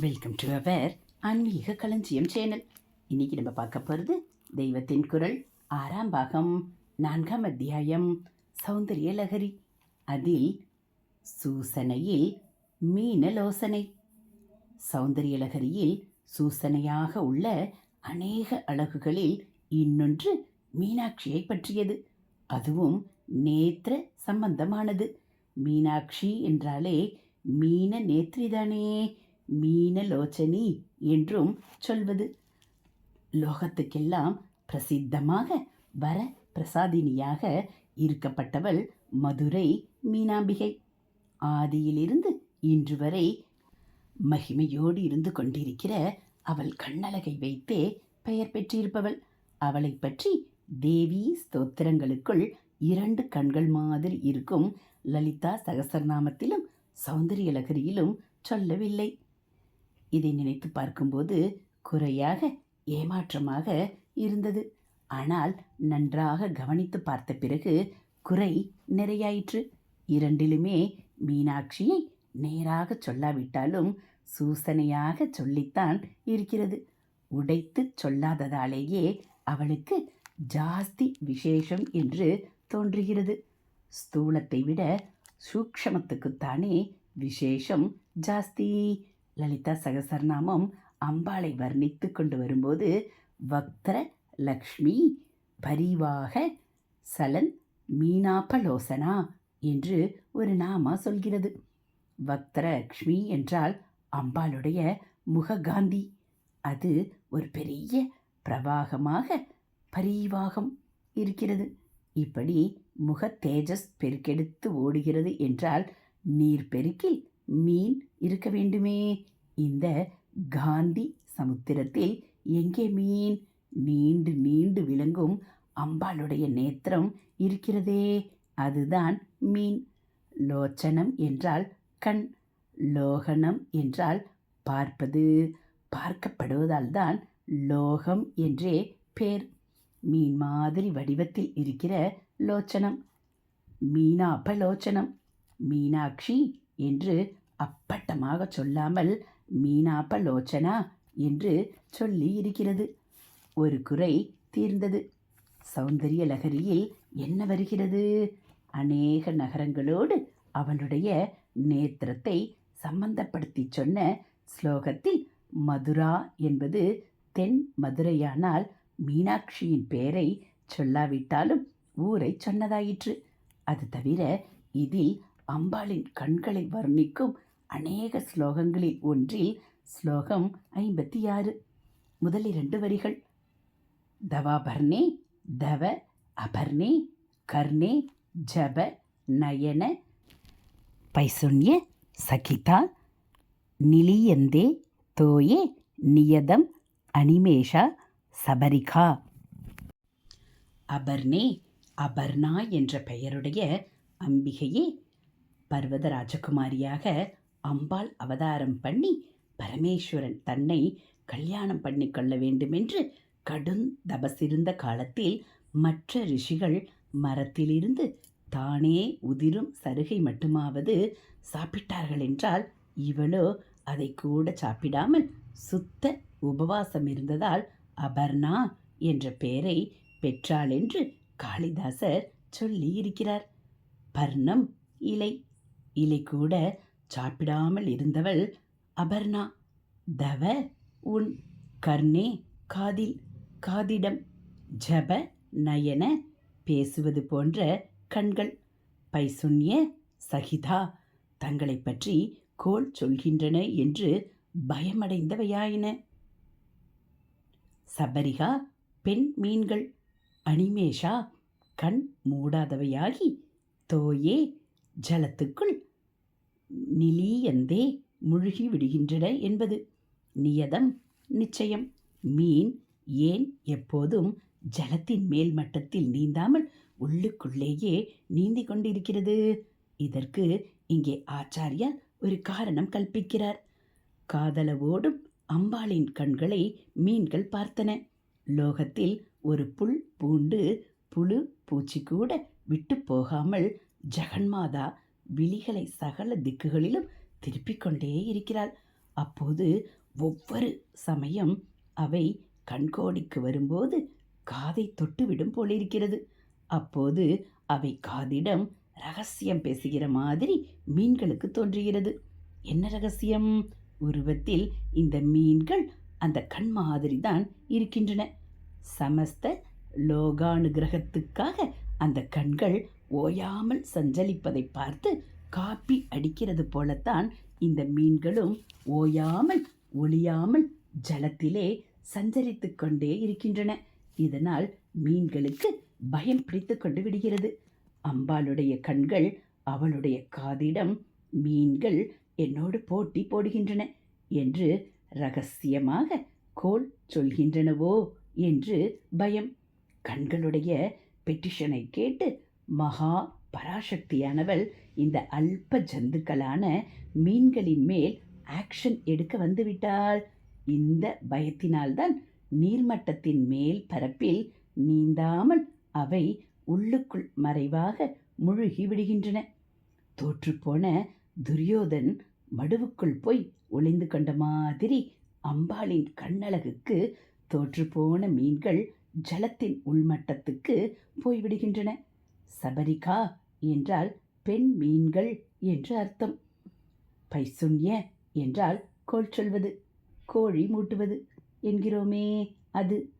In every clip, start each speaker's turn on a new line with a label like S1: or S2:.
S1: Welcome to our ஆன்மீக களஞ்சியம் channel. இன்னைக்கு நம்ம பார்க்க போகிறது தெய்வத்தின் குரல் ஆறாம் பாகம் நான்காம் அத்தியாயம் சௌந்தரிய லகரி அதில் சூசனையில் மீனலோசனை சௌந்தரிய லகரியில் சூசனையாக உள்ள அநேக அழகுகளில் இன்னொன்று மீனாட்சியை பற்றியது. அதுவும் நேத்திர சம்பந்தமானது. மீனாட்சி என்றாலே மீன நேத்ரிதானே மீனலோச்சனி என்றும் சொல்வது. லோகத்துக்கெல்லாம் பிரசித்தமாக வர பிரசாதினியாக இருக்கப்பட்டவள் மதுரை மீனாம்பிகை. ஆதியிலிருந்து இன்று வரை மகிமையோடு இருந்து கொண்டிருக்கிற அவள் கண்ணழகை வைத்தே பெயர் பெற்றிருப்பவள். அவளை பற்றி தேவி ஸ்தோத்திரங்களுக்குள் இரண்டு கண்கள் மாதிரி இருக்கும் லலிதா சகசரநாமத்திலும் சௌந்தரியலகரியிலும் சொல்லவில்லை. இதை நினைத்து பார்க்கும்போது குறையாக ஏமாற்றமாக இருந்தது. ஆனால் நன்றாக கவனித்து பார்த்த பிறகு குறை நிறையாயிற்று. இரண்டிலுமே மீனாட்சியை நேராக சொல்லாவிட்டாலும் சூசனையாக சொல்லித்தான் இருக்கிறது. உடைத்து சொல்லாததாலேயே அவளுக்கு ஜாஸ்தி விசேஷம் என்று தோன்றுகிறது. ஸ்தூலத்தை விட சூக்ஷமத்துக்குத்தானே விசேஷம் ஜாஸ்தி. லலிதா சகசரநாமம் அம்பாளை வர்ணித்து கொண்டு வரும்போது வக்திர லக்ஷ்மி பரிவாக சலன் மீனாபலோசனா என்று ஒரு நாமா சொல்கிறது. வக்திரலக்ஷ்மி என்றால் அம்பாளுடைய முககாந்தி. அது ஒரு பெரிய பிரவாகமாக பரிவாகம் இருக்கிறது. இப்படி முக தேஜஸ் பெருக்கெடுத்து ஓடுகிறது என்றால் நீர் பெருக்கில் மீன் இருக்க வேண்டுமே. இந்த காந்தி சமுத்திரத்தில் எங்கே மீன்? நீண்டு நீண்டு விளங்கும் அம்பாளுடைய நேத்திரம் இருக்கிறதே. அதுதான் மீன். லோச்சனம் என்றால் கண். லோகனம் என்றால் பார்ப்பது. பார்க்கப்படுவதால் தான் லோகம் என்றே பேர். மீன் மாதிரி வடிவத்தில் இருக்கிற லோச்சனம். மீனாபலோச்சனம். மீனாட்சி என்று அப்பட்டமாக சொல்லாமல் மீனாபலோச்சனா என்று சொல்லி இருக்கிறது. ஒரு குறை தீர்ந்தது. சௌந்தரிய லகரியில் என்ன வருகிறது? அநேக நகரங்களோடு அவளுடைய நேத்திரத்தை சம்பந்தப்படுத்தி சொன்ன ஸ்லோகத்தில் மதுரா என்பது தென் மதுரையானால் மீனாட்சியின் பெயரை சொல்லாவிட்டாலும் ஊரை சொன்னதாயிற்று. அது தவிர இதில் அம்பாளின் கண்களை வர்ணிக்கும் அநேக ஸ்லோகங்களில் ஒன்றில் ஸ்லோகம் ஐம்பத்தி ஆறு முதல் இரண்டு வரிகள். தவாபர்ணே தவ அபர்ணே கர்ணே ஜப நயன பைசுன்ய சகிதா நிலியந்தே தோயே நியதம் அனிமேஷா சபரிகா. அபர்ணே அபர்ணா என்ற பெயருடைய அம்பிகையே பர்வத ராஜகுமாரியாக அம்பாள் அவதாரம் பண்ணி பரமேஸ்வரன் தன்னை கல்யாணம் பண்ணி கொள்ள வேண்டுமென்று கடும் தபசிருந்த காலத்தில் மற்ற ரிஷிகள் மரத்திலிருந்து தானே உதிரும் சருகை மட்டுமாவது சாப்பிட்டார்கள் என்றால் இவளோ அதை கூட சாப்பிடாமல் சுத்த உபவாசம் இருந்ததால் அபர்ணா என்ற பெயரை பெற்றாள் என்று காளிதாசர் சொல்லி இருக்கிறார் பர்ணம் இலை இலை கூட சாப்பிடாமல் இருந்தவள் அபர்ணா. தவ உன் கர்ணே காதில் காதிடம் ஜப நயன பேசுவது போன்ற கண்கள் பைசுன்ய சகிதா தங்களை பற்றி கோல் சொல்கின்றன என்று பயமடைந்தவையாயின. சபரிகா பெண் மீன்கள் அனிமேஷா கண் மூடாதவையாகி தோயே ஜலத்துக்குள் நிலியந்தே முழுகி விடுகின்றன என்பது. நியதம் நிச்சயம். மீன் ஏன் எப்போதும் ஜலத்தின் மேல் மட்டத்தில் நீந்தாமல் உள்ளுக்குள்ளேயே நீந்தி கொண்டிருக்கிறது? இதற்கு இங்கே ஆச்சாரியார் ஒரு காரணம் கல்பிக்கிறார் காதலவோடும் அம்பாளின் கண்களை மீன்கள் பார்த்தன. லோகத்தில் ஒரு புல் பூண்டு புழு பூச்சி கூட விட்டு போகாமல் ஜெகன்மாதா விழிகளை சகல திக்குகளிலும் திருப்பிக் கொண்டே இருக்கிறாள். அப்போது ஒவ்வொரு சமயம் அவை கண்கோடிக்கு வரும்போது காதை தொட்டுவிடும் போலிருக்கிறது. அப்போது அவை காதிடம் ரகசியம் பேசுகிற மாதிரி மீன்களுக்கு தோன்றுகிறது. என்ன ரகசியம்? உருவத்தில் இந்த மீன்கள் அந்த கண் மாதிரி தான் இருக்கின்றன. சமஸ்த லோகானுகிரகத்துக்காக அந்த கண்கள் ஓயாமல் சஞ்சலிப்பதை பார்த்து காப்பி அடிக்கிறது போலத்தான் இந்த மீன்களும் ஓயாமல் ஒளியாமல் ஜலத்திலே சஞ்சரித்து கொண்டே இருக்கின்றன. இதனால் மீன்களுக்கு பயம் பிடித்து கொண்டு விடுகிறது. அம்பாளுடைய கண்கள் அவளுடைய காதிடம் மீன்கள் என்னோடு போட்டி போடுகின்றன என்று ரகசியமாக கோல் சொல்கின்றனவோ என்று பயம். கண்களுடைய பெட்டிஷனை கேட்டு மகா பராசக்தியானவள் இந்த அல்ப ஜந்துக்களான மீன்களின் மேல் ஆக்ஷன் எடுக்க வந்துவிட்டாள் இந்த பயத்தினால்தான் நீர்மட்டத்தின் மேல் பரப்பில் நீந்தாமல் அவை உள்ளுக்குள் மறைவாக முழுகி விடுகின்றன. தோற்றுப்போன துரியோதன் மடுவுக்குள் போய் ஒளிந்து கொண்ட மாதிரி அம்பாளின் கண்ணழகுக்கு தோற்றுப்போன மீன்கள் ஜலத்தின் உள்மட்டத்துக்கு போய்விடுகின்றன. சபரிகா என்றால் பெண் மீன்கள் என்று அர்த்தம். பைசுண்ய என்றால் கோல் சொல்வது கோழி மூட்டுவது என்கிறோமே அது.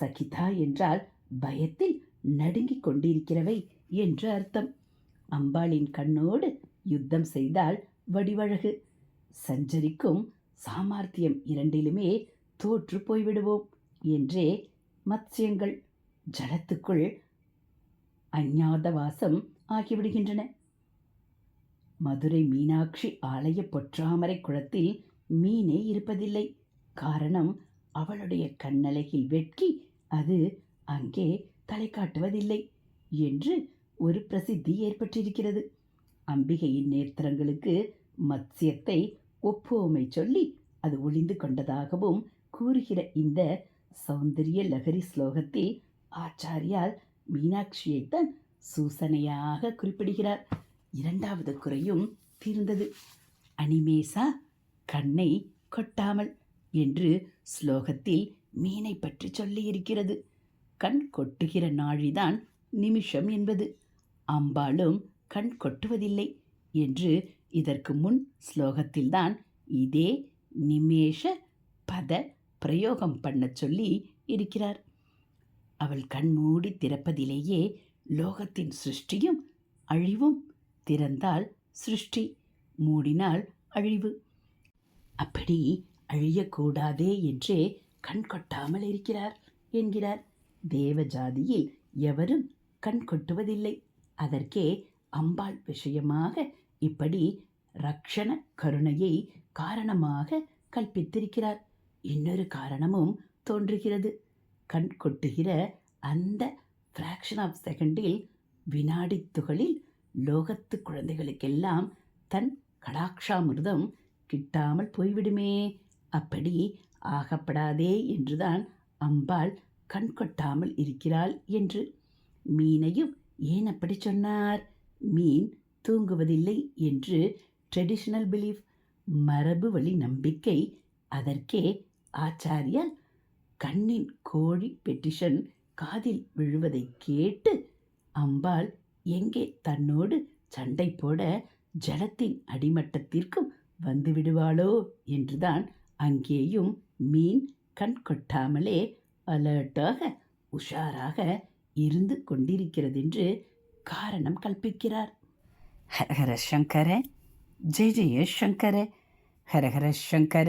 S1: சகிதா என்றால் பயத்தில் நடுங்கிக் கொண்டிருக்கிறவை என்று அர்த்தம். அம்பாளின் கண்ணோடு யுத்தம் செய்தால் வடிவழகு. சஞ்சரிக்கும் சாமர்த்தியம் இரண்டிலுமே தோற்று போய்விடுவோம் என்றே மத்சியங்கள் ஜலத்துக்குள் அஞ்ஞாதவாசம் ஆகிவிடுகின்றன. மதுரை மீனாட்சி ஆலய பொற்றாமரை குளத்தில் மீனே இருப்பதில்லை. காரணம் அவளுடைய கண்ணழகில் வெட்கி அது அங்கே தலை காட்டுவதில்லை என்று ஒரு பிரசித்தி ஏற்பட்டிருக்கிறது. அம்பிகையின் நேத்திரங்களுக்கு மத்சியத்தை ஒப்புவமை சொல்லி அது ஒளிந்து கொண்டதாகவும் கூறுகிற இந்த சௌந்தரிய லகரி ஸ்லோகத்தில் ஆச்சாரியால் மீனாட்சியைத்தான் சூசனையாக குறிப்பிடுகிறார். இரண்டாவது குறையும் தீர்ந்தது. அனிமேசா கண்ணை கொட்டாமல் என்று ஸ்லோகத்தில் மீனை பற்றி சொல்லியிருக்கிறது. கண் கொட்டுகிற நாழிதான் நிமிஷம் என்பது. அம்பாளும் கண் கொட்டுவதில்லை என்று இதற்கு முன் ஸ்லோகத்தில்தான் இதே நிமேஷ பத பிரயோகம் பண்ணச் சொல்லி இருக்கிறார். அவள் கண்மூடி திறப்பதிலேயே லோகத்தின் சிருஷ்டியும் அழிவும் திறந்தால் சிருஷ்டி. மூடினால் அழிவு. அப்படி அழியக்கூடாதே என்றே கண் கொட்டாமல் இருக்கிறார் என்கிறார். தேவ ஜாதியில் எவரும் கண் கொட்டுவதில்லை. அதற்கே அம்பாள் விஷயமாக இப்படி ரக்ஷண கருணையை காரணமாக கல்பித்திருக்கிறார் இன்னொரு காரணமும் தோன்றுகிறது. கண் கொட்டுகிற அந்த ஃப்ராக்ஷன் ஆஃப் செகண்டில் வினாடி துகளில் லோகத்து குழந்தைகளுக்கெல்லாம் தன் கடாட்சாமிர்தம் கிட்டாமல் போய்விடுமே. அப்படி ஆகப்படாதே என்றுதான் அம்பாள் கண் கொட்டாமல் இருக்கிறாள் என்று. மீனையும் ஏன் அப்படி சொன்னார்? மீன் தூங்குவதில்லை என்று ட்ரெடிஷனல் பிலீஃப் மரபு வழி நம்பிக்கை அதற்கே ஆச்சாரியால் கண்ணின் கோழி பெட்டிஷன் காதில் விழுவதை கேட்டு அம்பாள் எங்கே தன்னோடு சண்டை போட ஜலத்தின் அடிமட்டத்திற்கும் வந்து விடுவாளோ என்றுதான் அங்கேயும் மீன் கண் கொட்டாமலே அலர்ட்டாக உஷாராக இருந்து கொண்டிருக்கிறதென்று காரணம் கல்பிக்கிறார். ஹரஹர சங்கர ஜெய ஜெய சங்கர ஹரஹர சங்கர.